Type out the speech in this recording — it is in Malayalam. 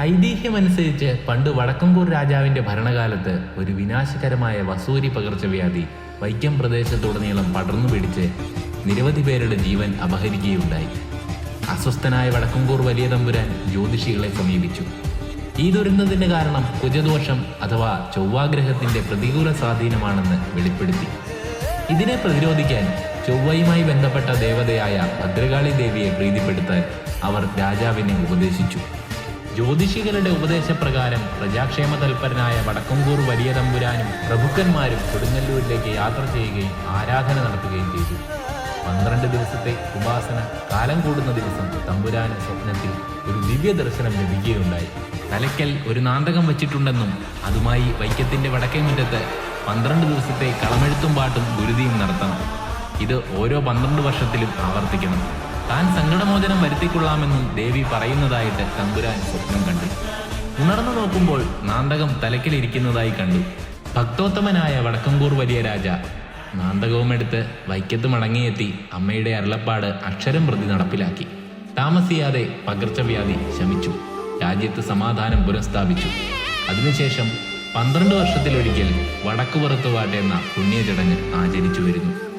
ഐതിഹ്യമനുസരിച്ച് പണ്ട് വടക്കംകൂർ രാജാവിന്റെ ഭരണകാലത്ത് ഒരു വിനാശകരമായ വസൂരി പകർച്ചവ്യാധി വൈക്കം പ്രദേശത്തുടനീളം പടർന്നു പിടിച്ച് നിരവധി പേരുടെ ജീവൻ അപഹരിക്കുകയുണ്ടായി. അസ്വസ്ഥനായ വടക്കംകൂർ വലിയ തമ്പുരാൻ ജ്യോതിഷികളെ സമീപിച്ചു. ഈ ദുരന്തത്തിന്റെ കാരണം കുജദോഷം അഥവാ ചൊവ്വാഗ്രഹത്തിന്റെ പ്രതികൂല സ്വാധീനമാണെന്ന് വെളിപ്പെടുത്തി. ഇതിനെ പ്രതിരോധിക്കാൻ ചൊവ്വയുമായി ബന്ധപ്പെട്ട ദേവതയായ ഭദ്രകാളി ദേവിയെ പ്രീതിപ്പെടുത്താൻ അവർ രാജാവിനെ ഉപദേശിച്ചു. ജ്യോതിഷികളുടെ ഉപദേശപ്രകാരം പ്രജാക്ഷേമ തൽപരനായ വടക്കംകൂർ വലിയ തമ്പുരാനും പ്രഭുക്കന്മാരും കൊടുങ്ങല്ലൂരിലേക്ക് യാത്ര ചെയ്യുകയും ആരാധന നടത്തുകയും ചെയ്തു. പന്ത്രണ്ട് ദിവസത്തെ ഉപാസന കാലം കൂടുന്ന ദിവസം തമ്പുരാന് സ്വപ്നത്തിൽ ഒരു ദിവ്യ ദർശനം ലഭിക്കുകയുണ്ടായി. തലയ്ക്കൽ ഒരു നാന്തകം വച്ചിട്ടുണ്ടെന്നും അതുമായി വൈക്കത്തിന്റെ വടക്കേ മുറ്റത്ത് പന്ത്രണ്ട് ദിവസത്തെ കളമെഴുത്തും പാട്ടും ഗുരുതിയും നടത്തണം. ഇത് ഓരോ പന്ത്രണ്ട് വർഷത്തിലും ആവർത്തിക്കണം. താൻ സങ്കടമോചനം വരുത്തിക്കൊള്ളാമെന്നും ദേവി പറയുന്നതായിട്ട് തമ്പുരാൻ സ്വപ്നം കണ്ടു. ഉണർന്നു നോക്കുമ്പോൾ നാന്തകം തലക്കിലിരിക്കുന്നതായി കണ്ടു. ഭക്തോത്തമനായ വടക്കംകൂർ വലിയ രാജ നാന്തകവുമെടുത്ത് വൈക്കത്ത് മടങ്ങിയെത്തി അമ്മയുടെ അരുളപ്പാട് അക്ഷരം പ്രതി നടപ്പിലാക്കി. താമസിയാതെ പകർച്ചവ്യാധി ശമിച്ചു. രാജ്യത്ത് സമാധാനം പുനഃസ്ഥാപിച്ചു. അതിനുശേഷം പന്ത്രണ്ട് വർഷത്തിലൊരിക്കൽ വടക്കുപുറത്തുവാട്ട് എന്ന പുണ്യചടങ്ങ് ആചരിച്ചു വരുന്നു.